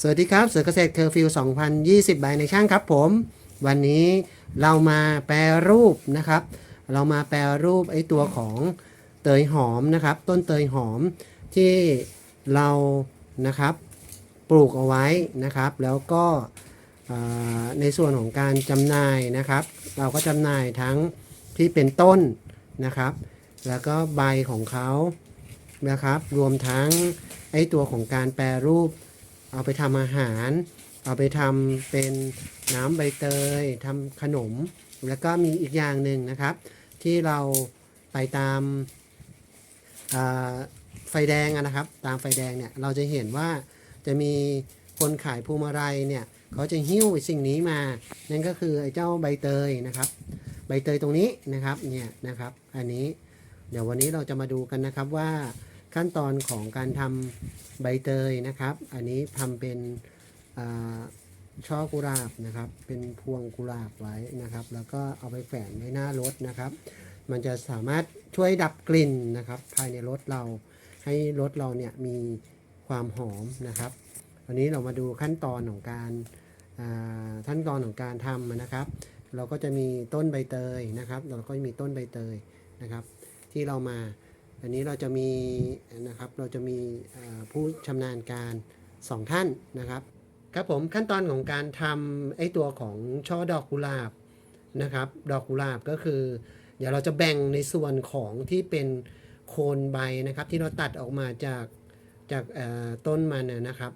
สวัสดีครับเสือเกษตรเคอร์ฟิว 2020 บายในช่างครับผม วันนี้เรามาแปรรูปนะครับ เรามาแปรรูปไอ้ตัวของเตยหอมนะครับ ต้นเตยหอมที่เรานะครับปลูกเอาไว้นะครับ แล้วก็ในส่วนของการจำหน่ายนะครับ เราก็จำหน่ายทั้งที่เป็นต้นนะครับ แล้วก็ใบของเขานะครับ รวมทั้งไอ้ตัวของการแปรรูป เอาไปทำอาหาร เอาไปทำเป็นน้ำใบเตยทำขนม แล้วก็มีอีกอย่างหนึ่งนะครับ ที่เราไปตามาไฟแดงนะครับ ตามไฟแดงเนี่ยเราจะเห็นว่าจะมีคนขายพวงมาลัยเนี่ยเขาจะหิ้วสิ่งนี้มา นั่นก็คือไอ้เจ้าใบเตยนะครับ ใบเตยตรงนี้นะครับเนี่ยนะครับ อันนี้เดี๋ยววันนี้เราจะมาดูกันนะครับว่า ขั้นตอนของการทำใบเตยนะครับ อันนี้ทำเป็นช่อกุหลาบนะครับ เป็นพวงกุหลาบไว้นะครับ แล้วก็เอาไปแฝงไว้หน้ารถนะครับ มันจะสามารถช่วยดับกลิ่นนะครับ ภายในรถเราให้รถเราเนี่ยมีความหอมนะครับวันนี้เรามาดูขั้นตอนของการขั้นตอนของการทำนะครับ เราก็จะมีต้นใบเตยนะครับ เราก็จะมีต้นใบเตยนะครับ ที่เรามา อันนี้เราจะมีนะครับเราจะมีผู้ชำนาญการสองท่านนะครับครับผมขั้นตอนของการทำไอตัวของช่อดอกกุหลาบนะครับ ดอกกุหลาบก็คือ เดี๋ยวเราจะแบ่งในส่วนของที่เป็นโคนใบนะครับ ที่เราตัดออกมาจากจากต้นมันนะนะครับ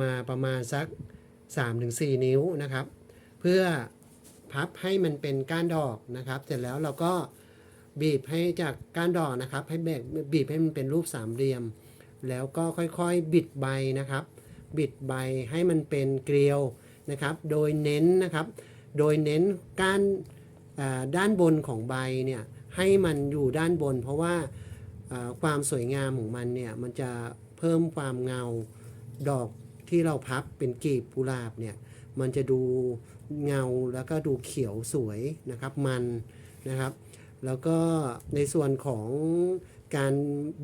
มาประมาณสัก 3-4 นิ้วนะครับ เพื่อพับให้มันเป็นก้านดอกนะครับ เสร็จแล้วเราก็ บีบให้จากก้านดอกนะครับ ให้แบ่งบีบให้มันเป็นรูปสามเหลี่ยม แล้วก็ค่อยๆบิดใบนะครับ บิดใบให้มันเป็นเกลียวนะครับ โดยเน้นนะครับ โดยเน้นก้านด้านบนของใบเนี่ยให้มันอยู่ด้านบน เพราะว่าความสวยงามของมันเนี่ยมันจะเพิ่มความเงาดอกที่เราพับเป็นกลีบกุหลาบเนี่ยมันจะดูเงาแล้วก็ดูเขียวสวยนะครับมันนะครับ แล้วก็ในส่วนของการ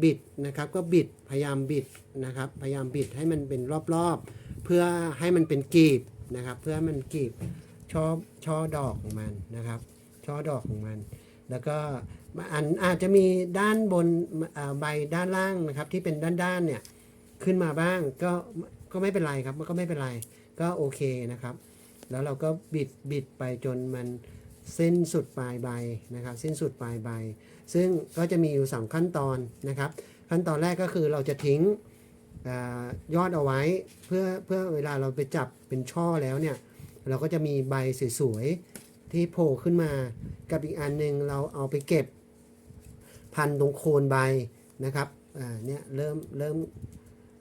บิดนะครับ ก็บิดพยายามบิดนะครับ พยายามบิดให้มันเป็นรอบๆ เพื่อให้มันเป็นกีบนะครับ เพื่อให้มันกีบช่อช่อดอกของมันนะครับ ช่อดอกของมัน แล้วก็อันอาจจะมีด้านบนใบด้านล่างนะครับ ที่เป็นด้านๆเนี่ยขึ้นมาบ้างก็ก็ไม่เป็นไรครับมันก็ไม่เป็นไร ก็โอเคนะครับ แล้วเราก็บิดบิดไปจนมัน สิ้นสุดปลายใบนะครับสิ้นสุดปลายใบ ซึ่งก็จะมีอยู่สองขั้นตอนนะครับ ขั้นตอนแรกก็คือเราจะทิ้งอยอดเอาไว้เพื่อเพื่อเวลาเราไปจับเป็นช่อแล้วเนี่ยเราก็จะมีใบสวยๆที่โผล่ขึ้นมากับอีกอันหนึ่งเราเอาไปเก็บพันตรงโคนใบนะครับเนี่ยเริ่มเริ่ม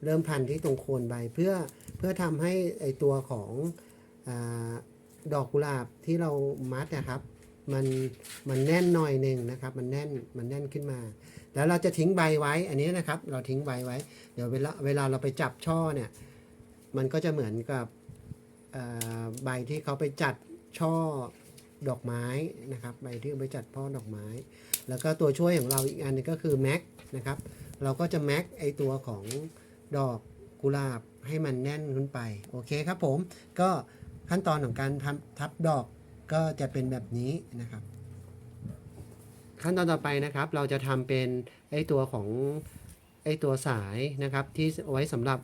เริ่มพันที่ตรงโคนใบเพื่อเพื่อทำให้ไอตัวของ ดอกกุหลาบที่เรามัดนะครับ มันมันแน่นหน่อยหนึ่งนะครับ มันแน่นมันแน่นขึ้นมา แล้วเราจะทิ้งใบไว้อันนี้นะครับ เราทิ้งใบไว้ เดี๋ยวเวลาเวลาเราไปจับช่อเนี่ย มันก็จะเหมือนกับใบที่เขาไปจัดช่อดอกไม้นะครับใบที่เอาไปจัดพ่อดอกไม้ แล้วก็ตัวช่วยของเราอีกอันนึงก็คือแม็กนะครับ เราก็จะแม็กไอตัวของดอกกุหลาบให้มันแน่นขึ้นไป โอเคครับผมก็ ขั้นตอนของการทำทับดอกก็จะเป็นแบบนี้นะครับ ขั้นตอนต่อไปนะครับ เราจะทำเป็นไอตัวของไอตัวสายนะครับที่ไว้สำหรับ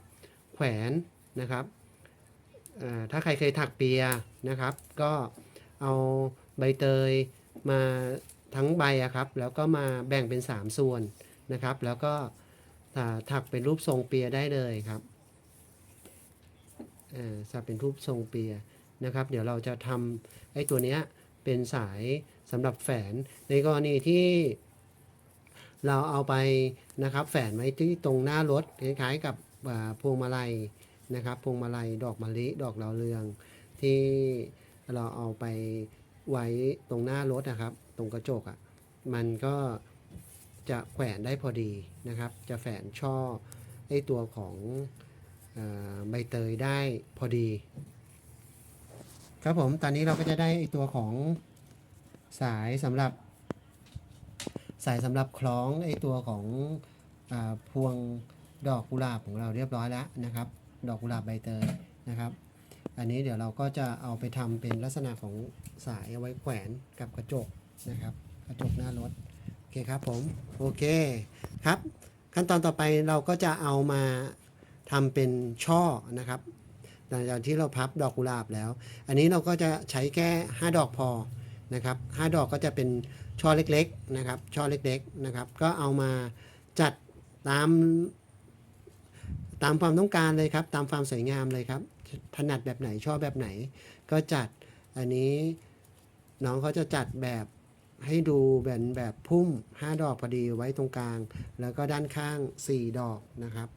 แขวนนะครับถ้าใครเคยถักเปียนะครับ ก็เอาใบเตยมาทั้งใบอะครับ แล้วก็มาแบ่งเป็น 3 ส่วนนะครับ แล้วก็ถักเป็นรูปทรงเปียได้เลยครับ สักเป็นรูปทรงเปียนะครับ เดี๋ยวเราจะทำไอ้ตัวเนี้ยเป็นสายสำหรับแฝนในกรณีที่เราเอาไปนะครับ แฝนไว้ที่ตรงหน้ารถคล้ายๆกับพวงมาลัยนะครับพวงมาลัยดอกมะลิดอกดาวเรือง ที่เราเอาไปไว้ตรงหน้ารถนะครับ ตรงกระจกอะ่ะมันก็จะแขวนได้พอดีนะครับ จะแฝนช่อไอตัวของ ใบเตยได้พอดี ครับผมตอนนี้เราก็จะได้ตัวของสายสำหรับ สายสำหรับคล้องไอตัวของอพวงดอกกุหลาบของเราเรียบร้อยแล้วนะครับ ดอกกุหลาบใบเตยนะครับ อันนี้เดี๋ยวเราก็จะเอาไปทำเป็นลักษณะของสายเอาไว้แขวนกับกระจกนะครับ กระจกหน้ารถโอเคครับผมโอเคครับ ขั้นตอนต่อไปเราก็จะเอามา ทำเป็นช่อนะครับหลังจากที่เราพับดอกกุหลาบแล้ว อันนี้เราก็จะใช้แค่ 5 ดอกพอนะครับ5ดอกก็จะเป็นช่อเล็กๆนะครับช่อเล็กๆนะครับ ก็เอามาจัดตามตามความต้องการเลยครับ ตามความสวยงามเลยครับ ถนัดแบบไหนชอบแบบไหน ก็จัดอันนี้น้องเขาจะจัดแบบให้ดูแบบแบบพุ่ม 5 ดอกพอดีไว้ตรงกลาง แล้วก็ด้านข้าง 4 ดอกนะครับ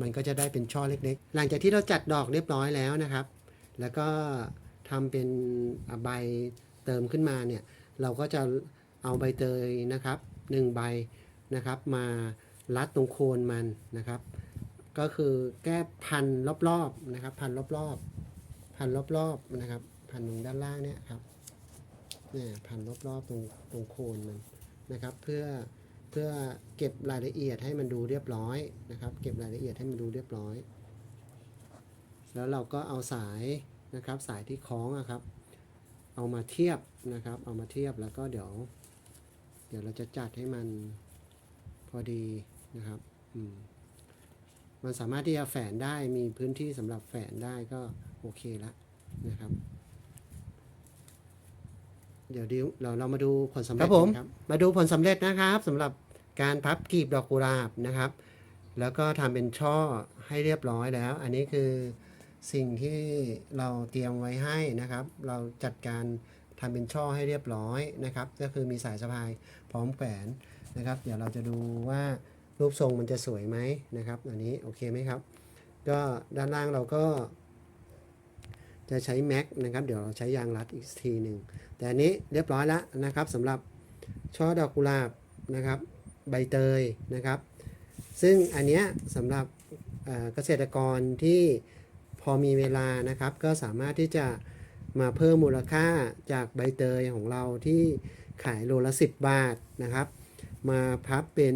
มันก็จะได้เป็นช่อเล็กๆ หลังจากที่เราจัดดอกเรียบร้อยแล้วนะครับ แล้วก็ทำเป็นใบเติมขึ้นมาเนี่ย เราก็จะเอาใบเตยนะครับหนึ่งใบนะครับมารัดตรงโคนมันนะครับ ก็คือแก้พันรอบๆนะครับ พันรอบๆพันรอบๆนะครับ พันตรงด้านล่างเนี่ยครับเนี่ยพันรอบๆตรงตรงโคนมันนะครับ เพื่อ เพื่อเก็บรายละเอียดให้มันดูเรียบร้อยนะครับ เก็บรายละเอียดให้มันดูเรียบร้อย แล้วเราก็เอาสายนะครับสายที่คล้องอะครับ เอามาเทียบนะครับ เอามาเทียบแล้วก็เดี๋ยว เดี๋ยวเราจะจัดให้มันพอดีนะครับอืมมันสามารถที่จะแฝนได้มีพื้นที่สำหรับแฝนได้ก็โอเคแล้วนะครับ เดี๋ยวดิวเราเรามาดูผลสำเร็จครับผมกันครับมาดูผลสำเร็จนะครับสำหรับการพับกลีบดอกกุหลาบนะครับ แล้วก็ทำเป็นช่อให้เรียบร้อยแล้ว อันนี้คือสิ่งที่เราเตรียมไว้ให้นะครับ เราจัดการทำเป็นช่อให้เรียบร้อยนะครับ ก็คือมีสายสะพายพร้อมแขวนนะครับ เดี๋ยวเราจะดูว่ารูปทรงมันจะสวยไหมนะครับ อันนี้โอเคไหมครับ ก็ด้านล่างเราก็ จะใช้แม็กนะครับ เดี๋ยวเราใช้ยางรัดอีกทีหนึ่ง แต่อันนี้เรียบร้อยแล้วนะครับสำหรับช่อดอกกุหลาบนะครับ ใบเตยนะครับ ซึ่งอันเนี้ยสำหรับเอ่อเกษตรกรที่พอมีเวลานะครับ ก็สามารถที่จะมาเพิ่มมูลค่าจากใบเตยของเราที่ขายโลละ 10 บาทนะครับ มาพับเป็น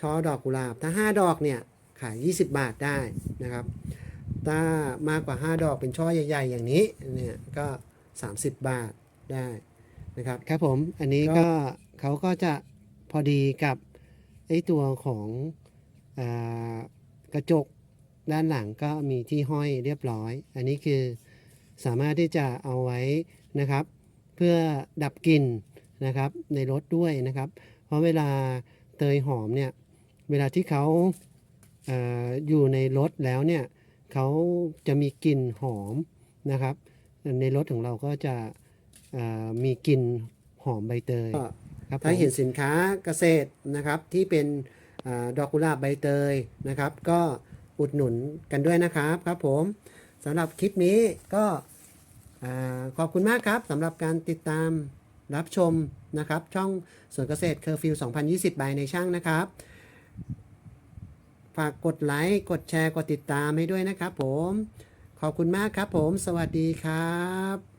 ช่อดอกกุหลาบถ้า 5 ดอกเนี่ยขาย 20 บาทได้นะครับ ถ้ามากกว่า 5 ดอกเป็นช่อใหญ่ ๆ อย่างนี้เนี่ยก็ 30 บาทได้นะครับครับผมอันนี้ก็เขาก็จะพอดีกับไอตัวของอากระจกด้านหลังก็มีที่ห้อยเรียบร้อย อันนี้คือสามารถที่จะเอาไว้นะครับ เพื่อดับกลิ่นนะครับในรถด้วยนะครับ เพราะเวลาเตยหอมเนี่ยเวลาที่เขาเอออยู่ในรถแล้วเนี่ย เขาจะมีกลิ่นหอมนะครับ ในรถของเราก็จะมีกลิ่นหอมใบเตยครับถ้าเห็นสินค้าเกษตรนะครับที่เป็นอดอกกุหลาบใบเตยนะครับ ก็อุดหนุนกันด้วยนะครับครับผมสำหรับคลิปนี้ก็ขอบคุณมากครับสำหรับการติดตามรับชมนะครับ ช่องสวนเกษตรเคอร์ฟิว 2020 บายในช่างนะครับ ฝากกดไลค์กดแชร์กดติดตามให้ด้วยนะครับผม ขอบคุณมากครับผม สวัสดีครับ